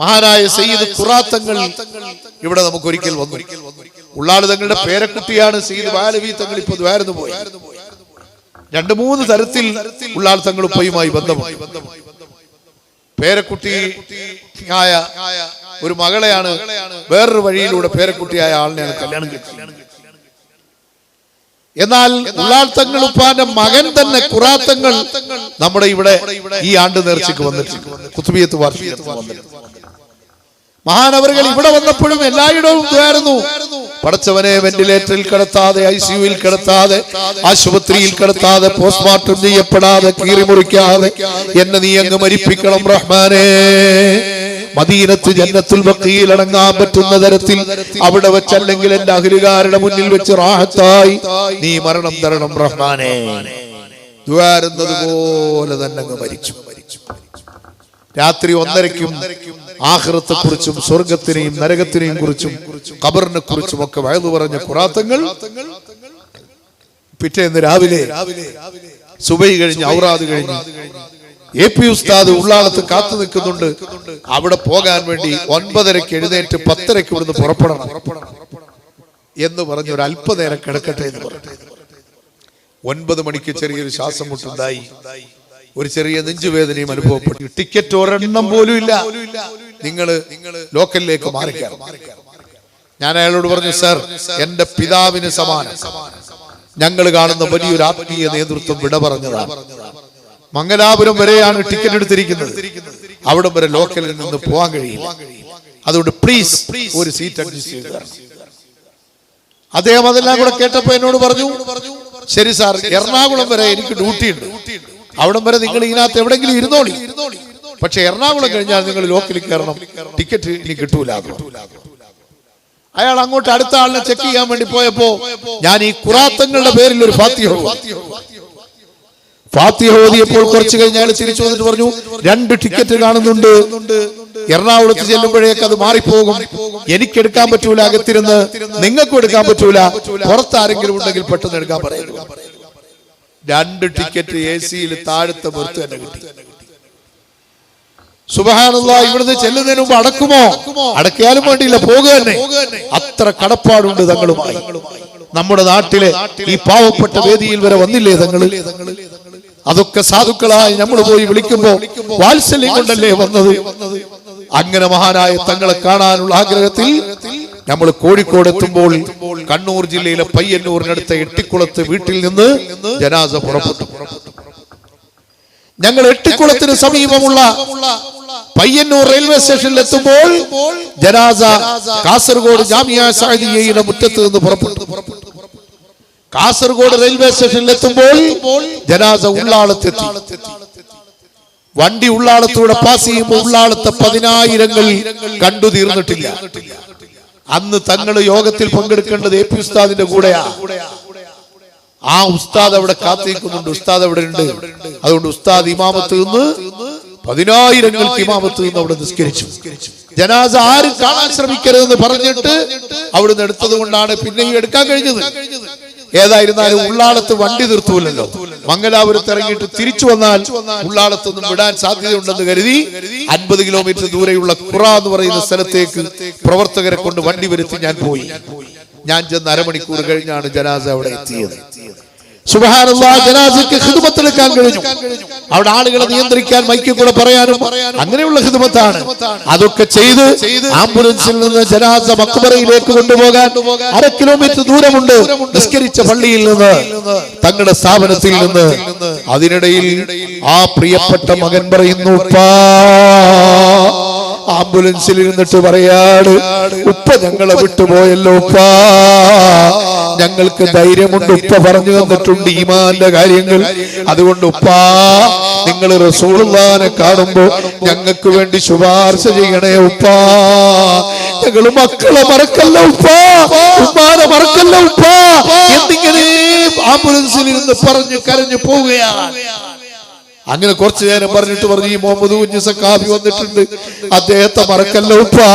മഹാനായ സയ്യിദ് ഖുറാത്തങ്ങൾ ഇവിടെ നമുക്ക് ഒരിക്കൽ വന്നു. ഉള്ളാൾ തങ്ങളുടെ പേരക്കുട്ടിയാണ് സയ്യിദ് ബാലവി തങ്ങൾ ഇപ്പൊ ദ്വാരന്ന് പോയി രണ്ടു മൂന്ന് തരത്തിൽ ഉള്ളാൾ തങ്ങൾ ഉപ്പയുമായി ബന്ധമായി പേരക്കുട്ടി ആയ ഒരു മകളെയാണ് വേറൊരു വഴിയിലൂടെ പേരക്കുട്ടിയായ ആളിനെയാണ് കല്യാണം കഴിച്ചത്. എന്നാൽ ഉള്ളാൾത്തങ്ങൾ ഉപ്പാന്റെ മകൻ തന്നെ കുറാത്തങ്ങൾ നമ്മുടെ ഇവിടെ ഈ ആണ്ട് നേർച്ചയ്ക്ക് വന്നിട്ടുണ്ട്. കുത്തുബിയത്ത് വാർഷികത്തിന് വന്നിട്ടുണ്ട്. മഹാനവറുകൾ ഇവിടെ വന്നപ്പോഴും എല്ലായിടവും ഇതായിരുന്നു പടച്ചവനെ വെന്റിലേറ്ററിൽ കിടത്താതെ ഐ സിയുയിൽ കിടത്താതെ ആശുപത്രിയിൽ കിടത്താതെ പോസ്റ്റ്മോർട്ടം ചെയ്യപ്പെടാതെ കീറി മുറിക്കാതെ എന്നെ നീ അങ്ങ് മരിപ്പിക്കണം റഹ്മാനേ. മദീനത്ത് ജന്നത്തുൽ ബക്കിയിൽ അടങ്ങാൻ പറ്റുന്ന തരത്തിൽ അവിടെ വെച്ചല്ലെങ്കിൽ എന്റെ അഹിലുകാരുടെ മുന്നിൽ വെച്ച് റാഹത്തായി നീ മരണം തരണം റഹ്മാനേ. ദ്വാരുന്നത് പോലെ തന്നെ അങ്ങ് മരിച്ചു. രാത്രി ഒന്നരയ്ക്കും ആഹ്റത്തെ കുറിച്ചും സ്വർഗത്തിനെയും നരകത്തിനെയും കുറിച്ചും ഖബറിനെ കുറിച്ചും ഒക്കെ വയലു പറഞ്ഞ കുറാത്തങ്ങൾ പിറ്റേന്ന് രാവിലെ സുബൈ കഴിഞ്ഞ് ഔറാദ് കഴിഞ്ഞ് എ പി ഉസ്താദ് ഉള്ളാളത്ത് കാത്തു നിൽക്കുന്നുണ്ട്. അവിടെ പോകാൻ വേണ്ടി ഒൻപതരക്ക് എഴുന്നേറ്റ് പത്തരക്ക് ഇവിടുന്ന് പുറപ്പെടണം എന്ന് പറഞ്ഞ് ഒരു അല്പനേരം കിടക്കട്ടെ എന്ന് പറഞ്ഞു. ഒൻപത് മണിക്ക് ചെറിയൊരു ശ്വാസം മുട്ടുണ്ടായി. ഒരു ചെറിയ നെഞ്ചുവേദനയും അനുഭവപ്പെട്ടു. ടിക്കറ്റ് ഒരെണ്ണം പോലും ഇല്ല. നിങ്ങൾ ലോക്കലിലേക്ക് മാറിക്കാം ഞാൻ അയാളോട് പറഞ്ഞു സർ എന്റെ പിതാവിന് സമാനം. ഞങ്ങൾ കാണുന്ന വലിയൊരു ആത്മീയ നേതൃത്വം വിട പറഞ്ഞതാണ്. മംഗലാപുരം വരെയാണ് ടിക്കറ്റ് എടുത്തിരിക്കുന്നത്. അവിടം വരെ ലോക്കലിൽ നിന്ന് പോകാൻ കഴിയില്ല. അതുകൊണ്ട് പ്ലീസ് ഒരു സീറ്റ് അഡ്ജസ്റ്റ് ചെയ്ത്. അദ്ദേഹം അതെല്ലാം കൂടെ കേട്ടപ്പോ എന്നോട് പറഞ്ഞു ശരി സാർ എറണാകുളം വരെ എനിക്ക് ഡ്യൂട്ടി ഉണ്ട്. അവിടം വരെ നിങ്ങൾ ഇതിനകത്ത് എവിടെങ്കിലും ഇരുന്നോളി. പക്ഷെ എറണാകുളം കഴിഞ്ഞാൽ നിങ്ങൾ ലോക്കിൽ കയറണം. ടിക്കറ്റ് ഇനി കിട്ടൂല അയാൾ അങ്ങോട്ട് അടുത്ത ആളിനെ ചെക്ക് ചെയ്യാൻ വേണ്ടി പോയപ്പോ ഞാൻ ഈ കുറാത്തങ്ങളുടെ പേരിൽ ഒരു ഫാത്തിഹ. ഫാത്തിഹ ഓതിയപ്പോൾ കുറച്ച് കഴിഞ്ഞ് അയാൾ തിരിച്ചു വന്നിട്ട് പറഞ്ഞു രണ്ട് ടിക്കറ്റ് കാണുന്നുണ്ട്. എറണാകുളത്ത് ചെല്ലുമ്പോഴേക്ക് അത് മാറിപ്പോകും. എനിക്ക് എടുക്കാൻ പറ്റൂല അകത്തിരുന്ന്. നിങ്ങൾക്കും എടുക്കാൻ പറ്റൂല. പുറത്താരെങ്കിലും ഉണ്ടെങ്കിൽ പെട്ടെന്ന് എടുക്കാൻ പറയുന്നു രണ്ട് ടിക്കറ്റ് എ സിയിൽ താഴത്തെ പുറത്ത് തന്നെ കിട്ടി. സുബഹാനുള്ള ഇവിടുന്ന് ചെല്ലുന്നതിന് മുമ്പ് അടക്കുമോ? അടക്കിയാലും വേണ്ടിയില്ല പോകുക തന്നെ. അത്ര കടപ്പാടുണ്ട് തങ്ങളുമായി. നമ്മുടെ നാട്ടിലെ ഈ പാവപ്പെട്ട വേദിയിൽ വരെ വന്നില്ലേ തങ്ങൾ? അതൊക്കെ സാധുക്കളായി നമ്മൾ പോയി വിളിക്കുമ്പോ വാത്സല്യം കൊണ്ടല്ലേ വന്നത്? അങ്ങനെ മഹാനായ തങ്ങളെ കാണാനുള്ള ആഗ്രഹത്തിൽ നമ്മൾ കോഴിക്കോട് എത്തുമ്പോൾ കണ്ണൂർ ജില്ലയിലെ പയ്യന്നൂരിനടുത്ത എട്ടിക്കുളത്ത് വീട്ടിൽ നിന്ന് ജനാസ പുറപ്പെട്ടു. ഞങ്ങൾ എട്ടിക്കുളത്തിന് സമീപമുള്ള പയ്യന്നൂർ റെയിൽവേ സ്റ്റേഷനിൽ എത്തുമ്പോൾ ജനാസ കാസർഗോഡ് ജാമിയ സാഹിദിയയുടെ മുറ്റത്ത് നിന്ന് പുറപ്പെട്ടു. കാസർഗോഡ് റെയിൽവേ സ്റ്റേഷനിൽ എത്തുമ്പോൾ ജനാസ ഉള്ളാളത്തെത്തി. വണ്ടി ഉള്ളാളത്തൂടെ പാസ് ചെയ്യുമ്പോൾ ഉള്ളാളത്തെ പതിനായിരങ്ങൾ കണ്ടു തീർന്നിട്ടില്ല. അന്ന് തങ്ങൾ യോഗത്തിൽ പങ്കെടുക്കേണ്ടത് എ പി ഉസ്താദിന്റെ കൂടെയാ. ആ ഉസ്താദ് അവിടെ കാത്തിരിക്കുന്നുണ്ട്. ഉസ്താദ് അവിടെ ഉണ്ട്. അതുകൊണ്ട് ഉസ്താദ് ഇമാമത്ത് നിന്ന് പതിനായിരങ്ങൾക്ക് ഇമാമത്ത് നിന്ന് അവിടെ നിസ്കരിച്ചു. ജനാസ ആരും കാണാൻ ശ്രമിക്കരുതെന്ന് പറഞ്ഞിട്ട് അവിടുന്ന് എടുത്തത് കൊണ്ടാണ് പിന്നെയും എടുക്കാൻ കഴിഞ്ഞത്. ഏതായിരുന്നാലും ഉള്ളാളത്ത് വണ്ടി നിർത്തൂലല്ലോ. മംഗലാപുരത്ത് ഇറങ്ങിയിട്ട് തിരിച്ചു വന്നാൽ ഉള്ളാളത്തൊന്നും വിടാൻ സാധ്യതയുണ്ടെന്ന് കരുതി അൻപത് കിലോമീറ്റർ ദൂരെയുള്ള കുറ എന്ന് പറയുന്ന സ്ഥലത്തേക്ക് പ്രവർത്തകരെ കൊണ്ട് വണ്ടി വരുത്തി ഞാൻ പോയി. ഞാൻ ചെന്ന് അരമണിക്കൂർ കഴിഞ്ഞാണ് ജനാസ അവിടെ എത്തിയത്. സുബഹാനല്ലാ ജനാസയ്ക്ക് ഹിദ്മത്തെടുക്കാൻ കഴിഞ്ഞു. അവിടെ ആളുകളെ നിയന്ത്രിക്കാൻ മൈക്കിൽ കൂടെ പറയാനും അങ്ങനെയുള്ള ഹിതുമത്താണ് അതൊക്കെ ചെയ്ത് ആംബുലൻസിൽ നിന്ന് ജനാസ മക്ബറയിലേക്ക് കൊണ്ടുപോകാൻ അര കിലോമീറ്റർ ദൂരമുണ്ട്. നിസ്കരിച്ച പള്ളിയിൽ നിന്ന് തങ്ങളുടെ സ്ഥാപനത്തിൽ നിന്ന് അതിനിടയിൽ ആ പ്രിയപ്പെട്ട മകൻ പറയുന്നു "ഉപ്പാ, ആംബുലൻസിൽ ഇരുന്നിട്ട് പറയാണ് ഉപ്പ ഞങ്ങളെ വിട്ടുപോയല്ലോ ഉപ്പാ. ഞങ്ങൾക്ക് ധൈര്യമുണ്ട് ഉപ്പ പറഞ്ഞു തന്നിട്ടുണ്ട് ഈമാന്റെ കാര്യങ്ങൾ. അതുകൊണ്ട് ഉപ്പാ നിങ്ങൾ റസൂളുള്ളാനെ കാണുമ്പോ ഞങ്ങൾക്ക് വേണ്ടി ശുപാർശ ചെയ്യണേ ഉപ്പാ. ഞങ്ങൾ മക്കളെ മറക്കല്ല ഉപ്പാ. ഉമ്മാനെ മറക്കല്ല ഉപ്പാ. എന്നിങ്ങനെ ആംബുലൻസിൽ ഇരുന്ന് പറഞ്ഞു കരഞ്ഞു പോവുകയാണ്. അങ്ങനെ കുറച്ചു നേരം പറഞ്ഞിട്ട് പറഞ്ഞു ഈ മുഹമ്മദ് കുഞ്ഞ് സക്കാബി വന്നിട്ടുണ്ട്. അദ്ദേഹത്തെ മറക്കല്ല ഉപ്പാ.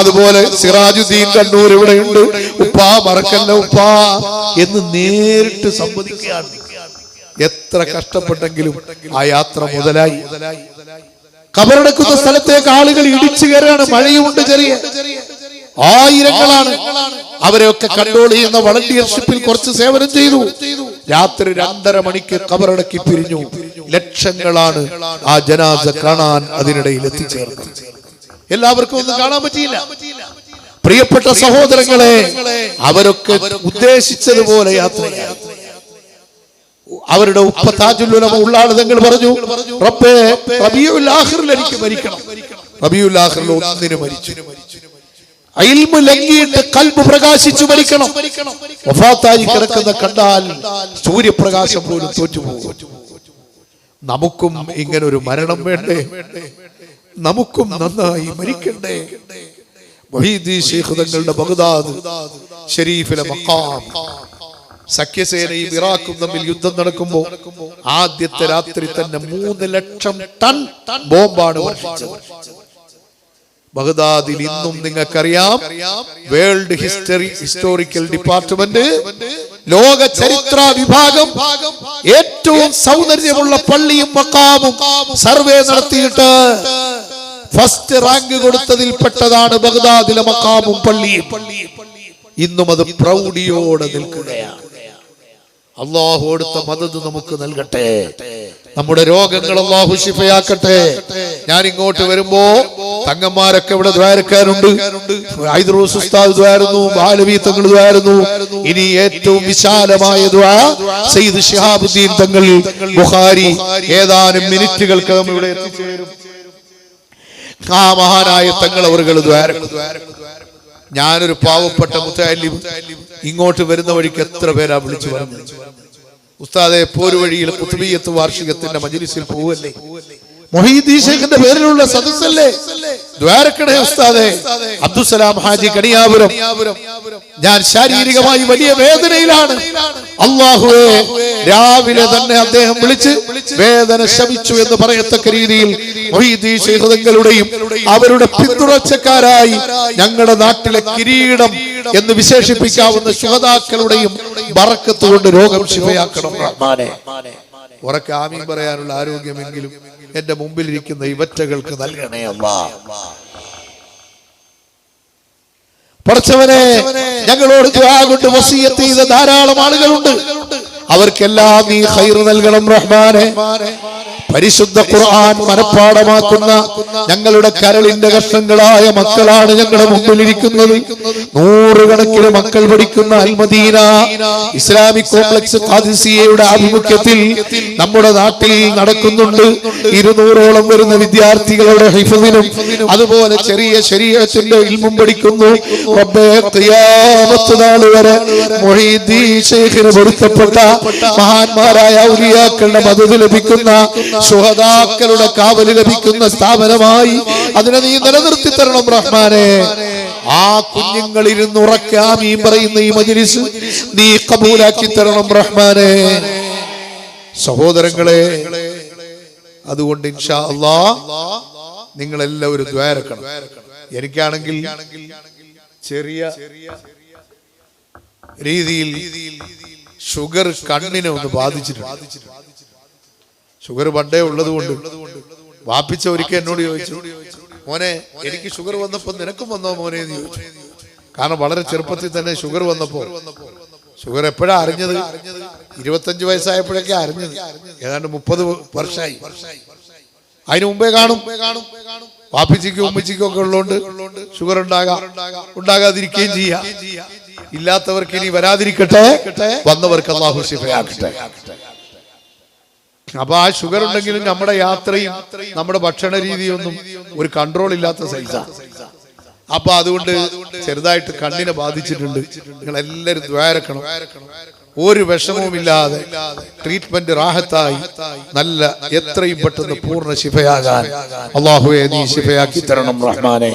അതുപോലെ സിറാജുദ്ദീൻ കണ്ണൂർ ഇവിടെ ഉണ്ട്. ഉപ്പാ മറക്കല്ല ഉപ്പാ എന്ന് നേരിട്ട് സംവദിക്കുകയാണ് എത്ര കഷ്ടപ്പെട്ടെങ്കിലും ആ യാത്ര മുതലായി. കബറടക്കുന്ന സ്ഥലത്തേക്ക് ആളുകൾ ഇടിച്ചു കയറാണ് മഴയുമുണ്ട് ചെറിയ. ആയിരങ്ങളാണ്. അവരെയൊക്കെ കൺട്രോൾ ചെയ്യുന്ന വളണ്ടിയർഷിപ്പിൽ കുറച്ച് സേവനം ചെയ്തു. രാത്രി രണ്ടര മണിക്ക് കബറടക്കി പിരിഞ്ഞു. ലക്ഷങ്ങളാണ് ആ ജനാസ കാണാൻ അതിനിടയിൽ എത്തിച്ചേർന്നത്. എല്ലാവർക്കും ഒന്നും കാണാൻ പറ്റിയില്ല. പ്രിയപ്പെട്ട സഹോദരങ്ങളെ അവരൊക്കെ ഉദ്ദേശിച്ചതുപോലെ യാത്രയായി. അവരുടെ ഉപ്പ താജുല്ലുലമ ഉള്ളാൾ തങ്ങൾ പറഞ്ഞു റബ്ബേ റബിയുൽ ആഖിറിൽ എനിക്ക് മരിക്കണം. റബിയുൽ ആഖിറിൽ ഒന്നിന് മരിച്ചു. ലംഘിയിട്ട് കൽബ് പ്രകാശിച്ചു മരിക്കണം. വഫാത്തായി കിടക്കുന്ന കണ്ടാൽ സൂര്യപ്രകാശം പോലും തോറ്റുപോകും. നമുക്കും ഇങ്ങനെ ഒരു മരണം വേണ്ടേ? നമുക്കും നന്നായി മരിക്കണ്ടേ? മൊഹീദി ശൈഖ് തങ്ങളുടെ ബഗ്ദാദ് ഷരീഫിലെ മക്കാം സഖ്യസേനയും ഇറാഖും തമ്മിൽ യുദ്ധം നടക്കുമ്പോൾ ആദ്യത്തെ രാത്രി തന്നെ മൂന്ന് ലക്ഷം ടൺ ബോംബാണ് വർഷിച്ചത്. ബഗ്ദാദിൽ ഇന്നും നിങ്ങൾക്കറിയാം വേൾഡ് ഹിസ്റ്ററി ഹിസ്റ്റോറിക്കൽ ഡിപ്പാർട്ട്മെന്റ് ലോക ചരിത്ര വിഭാഗം ഏറ്റവും സൗന്ദര്യമുള്ള പള്ളിയും മക്കാമും സർവേ നടത്തിയിട്ട് ഫസ്റ്റ് റാങ്ക് കൊടുത്തതിൽ പെട്ടതാണ് ബഗ്ദാദിലെ മക്കാമും പള്ളിയും. ഇന്നും അത് പ്രൗഢിയോടെ നിൽക്കുകയാണ്. അള്ളാഹു കൊടുത്ത മദത് നമുക്ക് നൽകട്ടെ. നമ്മുടെ രോഗങ്ങൾ അള്ളാഹു ശിഫയാക്കട്ടെ. ഞാൻ ഇങ്ങോട്ട് വരുമ്പോ തങ്ങന്മാരൊക്കെ ഇവിടെ ദ്വാരക്കാരുണ്ട്. ഹൈദ്രോസ് ഉസ്താദ് ദ്വാരുന്നു ബാലവി തങ്ങൾ ദ്വാരുന്നു. ഇനി ഏറ്റവും വിശാലമായ ദ്വാ സയ്യിദ് ഷിഹാബുദ്ദീൻ തങ്ങൾ ബുഹാരി ഏതാനും മിനിറ്റുകൾക്കകം ഇവിടെ എത്തിച്ചേരും. ആ മഹാനായ തങ്ങൾ അവറുകൾ ദ്വാരക്കും. ഞാനൊരു പാവപ്പെട്ട മുത്താലിം ഇങ്ങോട്ട് വരുന്ന വഴിക്ക് എത്ര പേരാ വിളിച്ചു പറഞ്ഞു ഉസ്താദെ പോരുവഴിയിൽ കുത്തുബീയത്ത് വാർഷികത്തിന്റെ മജലിസിൽ പോവല്ലേ മൊഹീദ്ദീൻ ഷേഖിന്റെ പേരിലുള്ള സദസ്സല്ലേ? ദ്വാരക്കട ഉസ്താദെ അബ്ദുസലാം ഹാജി കണിയാപുരം. ഞാൻ ശാരീരികമായി വലിയ വേദനയിലാണ്. അള്ളാഹുവേ രാവിലെ തന്നെ അദ്ദേഹം വിളിച്ച് വേദന ശമിച്ചു എന്ന് പറയത്തക്ക രീതിയിൽ ഷേഖ് അവരുടെ പിന്തുടർച്ചക്കാരായി ഞങ്ങളുടെ നാട്ടിലെ കിരീടം എന്ന് വിശേഷിപ്പിക്കാവുന്ന ശുഹതാക്കളുടെയും വറക്കത്തുകൊണ്ട് രോഗം ശിവയാക്കണം ഉറക്കെ ആമീൻ പറയാനുള്ള ആരോഗ്യമെങ്കിലും എന്റെ മുമ്പിലിരിക്കുന്ന ഇവറ്റകൾക്ക് നൽകണേ അല്ല പറച്ചവനെ ഞങ്ങളോട് കൊണ്ട് വസീയത്ത് ചെയ്ത ധാരാളം ആളുകളുണ്ട്. അവർക്കെല്ലാം നീ ഹൈർ നൽകണം റഹ്മാനെ. പരിശുദ്ധ ഖുർആൻ മനഃപ്പാടമാക്കുന്ന ഞങ്ങളുടെ കരളിന്റെ കഷ്ണങ്ങളായ മക്കളാണ് ഞങ്ങളുടെ മുമ്പിലിരിക്കുന്നത്. നൂറുകണക്കിന് മക്കൾ പഠിക്കുന്ന അൽമദീന ഇസ്ലാമിക് കോംപ്ലക്സ് ഖാദിസിയയുടെ ആഭിമുഖ്യത്തിൽ നമ്മുടെ നാട്ടിൽ നടക്കുന്നുണ്ട്. ഇരുന്നൂറോളം വരുന്ന വിദ്യാർത്ഥികളുടെ ഹിഫദിനും അതുപോലെ ചെറിയ ശരീരത്തിന്റെ ഇൽമും പഠിക്കുന്നു. വരെ പൊരുത്തപ്പെട്ട മഹാന്മാരായ ഔലിയാക്കളുടെ മദത് ലഭിക്കുന്ന സുഹദാക്കളുടെ കാവൽ ലഭിക്കുന്ന സ്ഥാപനമായി അതിനെ നീ നിലനിർത്തി തരണം റഹ്മാനെ ആ ഉറക്കാം ഈ പറയുന്ന ഈ മജിലിസ് നീ കബൂലാക്കി തരണം റഹ്മാനെ സഹോദരങ്ങളെ അതുകൊണ്ട് ഇൻഷാ നിങ്ങളെല്ലാവരും ദ്വാരക്കണം എനിക്കാണെങ്കിൽ ചെറിയ രീതിയിൽ ഷുഗർ കണ്ണിനെ ഒന്ന് ബാധിച്ചിട്ടുണ്ട്. ഷുഗർ പണ്ടേ ഉള്ളത് കൊണ്ട് വാപ്പിച്ച ഒരിക്കൽ എന്നോട് ചോദിച്ചു മോനെ എനിക്ക് ഷുഗർ വന്നപ്പോ നിനക്കും വന്നോ മോനെ? എന്ന് ചോദിച്ചു. കാരണം വളരെ ചെറുപ്പത്തിൽ തന്നെ ഷുഗർ വന്നപ്പോ ഷുഗർ എപ്പോഴാ അറിഞ്ഞത്? ഇരുപത്തഞ്ച് വയസ്സായപ്പോഴൊക്കെ അറിഞ്ഞത്. ഏതാണ്ട് മുപ്പത് വർഷമായി അതിനു മുമ്പേ കാണും. വാപ്പിച്ചിക്കും ഉമ്മച്ചിക്കും ഒക്കെ ഉള്ളതുകൊണ്ട് ഷുഗർ ഉണ്ടാകാം. ഉണ്ടാകാതിരിക്കുകയും ചെയ്യാം. ഇല്ലാത്തവർക്ക് ഇനി വരാതിരിക്കട്ടെ. വന്നവർക്ക് അള്ളാഹു ശിഫയാക്കട്ടെ അപ്പൊ ആ ഷുഗർ ഉണ്ടെങ്കിലും നമ്മുടെ യാത്രയും നമ്മുടെ ഭക്ഷണ രീതിയൊന്നും ഒരു കൺട്രോൾ ഇല്ലാത്ത സൈസാണ് അപ്പൊ അതുകൊണ്ട് ചെറുതായിട്ട് കണ്ണിനെ ബാധിച്ചിട്ടുണ്ട്. നിങ്ങൾ എല്ലാവരും ദ്വാരക്കണം ഒരു വിഷമവും ഇല്ലാതെ ട്രീറ്റ്മെന്റ് റാഹത്തായി നല്ല എത്രയും പെട്ടെന്ന് പൂർണ ശിഫയാകാൻ. അള്ളാഹുവെ നീ ശിഫയാക്കി തരണം റഹ്മാനെ.